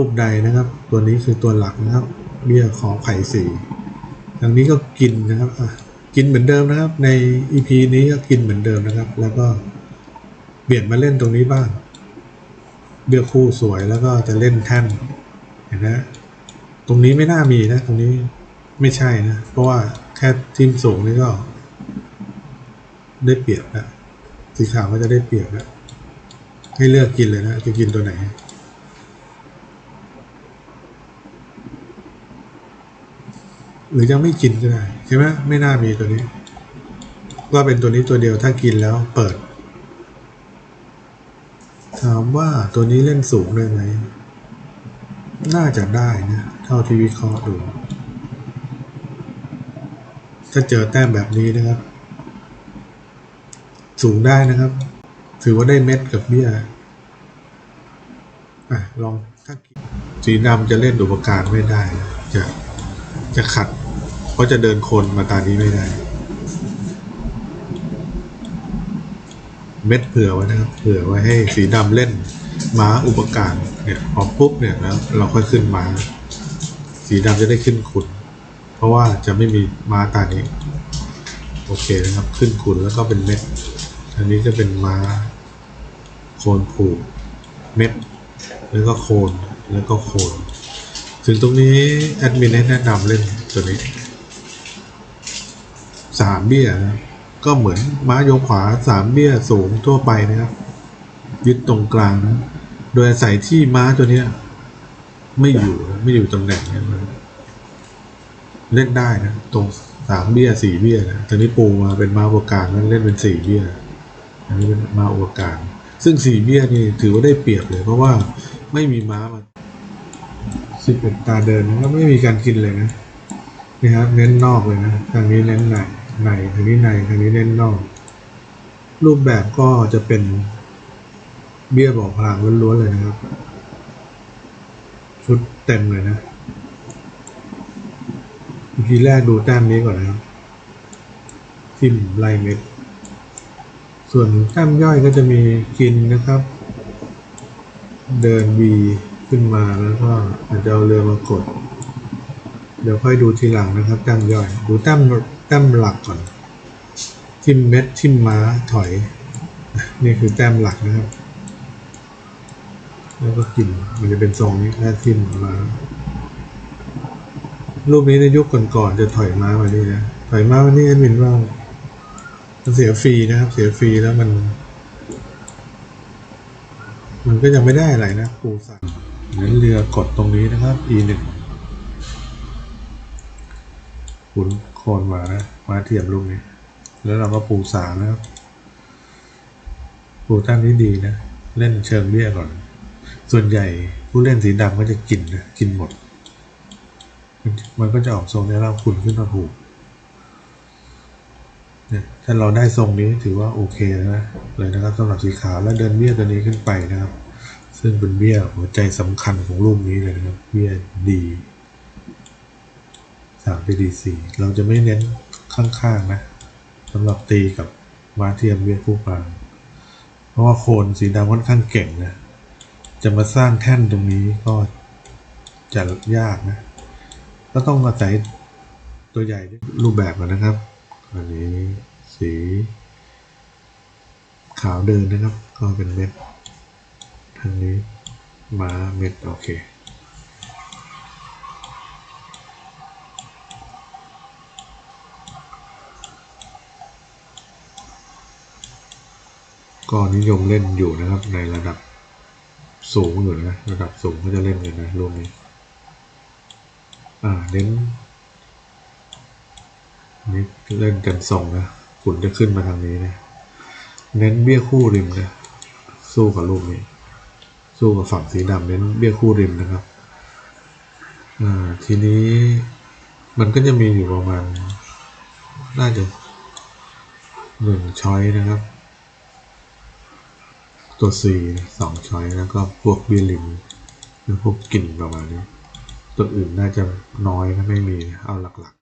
รูปใดนะครับ ตัวนี้คือตัวหลักนะครับ เบี้ยขอไข่สี่ทางนี้ก็กินนะครับกินเหมือนเดิมนะครับ ใน EP นี้ก็กินเหมือนเดิมนะครับ แล้วก็เปลี่ยนมาเล่นตรงนี้บ้าง เบี้ยคู่สวยแล้วก็จะเล่นแท่นเห็นไหมตรงนี้ไม่น่ามีนะตรงนี้ไม่ใช่นะ เพราะว่าแค่ทีมสูงนี่ก็ ได้เปรียบนะสีขาวก็จะได้เปรียบนะให้เลือกกินเลยนะจะกินตัวไหน หรือยังไม่กินก็ได้ใช่ไหมไม่น่ามีตัวนี้ ก็เป็นตัวนี้ตัวเดียวถ้ากินแล้วเปิด ถามว่าตัวนี้เล่นสูงได้ไหม น่าจะได้นะ เท่าที่วิเคราะห์ดู ถ้าเจอแต้มแบบนี้นะครับ สูงได้นะครับ ถือว่าได้เม็ดกับเบี้ยอะลองถ้าสีดำจะเล่นอุปการไม่ได้จะ จะขัด เพราะจะเดินคนมาตานี้ไม่ได้ เม็ดเผื่อไว้นะครับ เผื่อไว้ให้สีดำเล่นม้าอุปการเนี่ยพอปุ๊บเนี่ยแล้วเราค่อยขึ้นม้า สีดำจะได้ขึ้นขุน เพราะว่าจะไม่มีม้าตานี้ โอเคนะครับ ขึ้นขุนแล้วก็เป็นเม็ด อันนี้จะเป็นม้า โคนผูก เม็ด แล้วก็โคน แล้วก็โคน ถึงตรงนี้แอดมินแนะนำเล่นตัวนี้สามเบี้ยนะก็เหมือนม้าโยกขวาสามเบี้ยสูงทั่วไปนะครับยึดตรงกลางนะโดยอาศัยที่ม้าตัวเนี้ย ไม่อยู่ไม่อยู่ตำแหน่งนี้เล่นได้นะตรงสามเบี้ยสี่เบี้ยนะตอนนี้ปูมาเป็นม้าอุปการนั้นเล่นเป็นสี่เบี้ยอันนี้เป็นม้าอุปการซึ่งสี่เบี้ยนี่ถือว่าได้เปรียบเลย เพราะว่าไม่มีม้ามา สิบเอ็ดตาเดินก็ไม่มีการกินเลยนะนี่ครับเน้นนอกเลยนะทางนี้เน้นในในทางนี้ในทางนี้เน้นนอก รูปแบบก็จะเป็นเบี้ยบอกพลังล้วนๆเลยนะครับ ชุดเต็มเลยนะทีแรกดูแต้มนี้ก่อนนะครับทิมไลเม็ด ส่วนแต้มย่อยก็จะมีกินนะครับ เดิน V ขึ้นมาแล้วก็อาจจะเอาเรือมากด เดี๋ยวค่อยดูทีหลังนะครับแต้มย่อย ดูแต้มแต้มหลักก่อน ทิมเม็ดทิมม้าถอย นี่คือแต้มหลักนะครับ แล้วก็กินมันจะเป็นทรงนี้ถ้าทิมม้ารูปนี้ในยุคก่อนๆจะถอยม้ามานี่นะ ถอยม้ามานี่แอดมินว่ามันเสียฟรีนะครับ เสียฟรีแล้วมัน มันก็ยังไม่ได้อะไรนะปูสั่ง นั้นเรือกดตรงนี้นะครับ e หนึ่งขุนโคนมานะ มาเทียมลูกนี้ แล้วเราก็ปูสามนะครับ ปูตั้งนี้ดีนะ เล่นเชิงเบี้ยก่อน ส่วนใหญ่ผู้เล่นสีดำก็จะกินนะ กินหมด มันก็จะออกทรงนี้เราขุนขึ้นมาถูกเนี่ยถ้าเราได้ทรงนี้ถือว่าโอเคนะเลยนะครับสำหรับสีขาวและเดินเบี้ยตัวนี้ขึ้นไปนะครับ ซึ่งเป็นเบี้ยหัวใจสำคัญของรูปนี้เลยนะครับ เบี้ยดีสามดีสี่เราจะไม่เน้นข้างๆนะสำหรับตีกับมาเทียมเบี้ยคู่กลาง เพราะว่าโคนสีดำค่อนข้างเก่งนะ จะมาสร้างแท่นตรงนี้ก็จะยากนะ ก็ต้องอาศัยตัวใหญ่รูปแบบก่อนนะครับ อันนี้สี ขาวเดินนะครับ ก็เป็นเม็ด ทางนี้ม้าเม็ดโอเคก็นิยมเล่นอยู่นะครับในระดับสูงอยู่นะระดับสูงก็จะเล่นกันนะรวมนี้อ่าเน้นนี่เล่นกันทรงนะขุนจะขึ้นมาทางนี้นะ เน้นเบี้ยคู่ริมนะ สู้กับลูกนี้ สู้กับฝั่งสีดำเน้นเบี้ยคู่ริมนะครับอ่าทีนี้มันก็จะมีอยู่ประมาณ น่าจะหนึ่งช้อยนะครับ ตัวสี่สองช้อยแล้วก็พวกเบี้ยริมหรือพวกกลิ่นประมาณนี้ ตัวอื่นน่าจะน้อยนะไม่มีเอาหลักๆ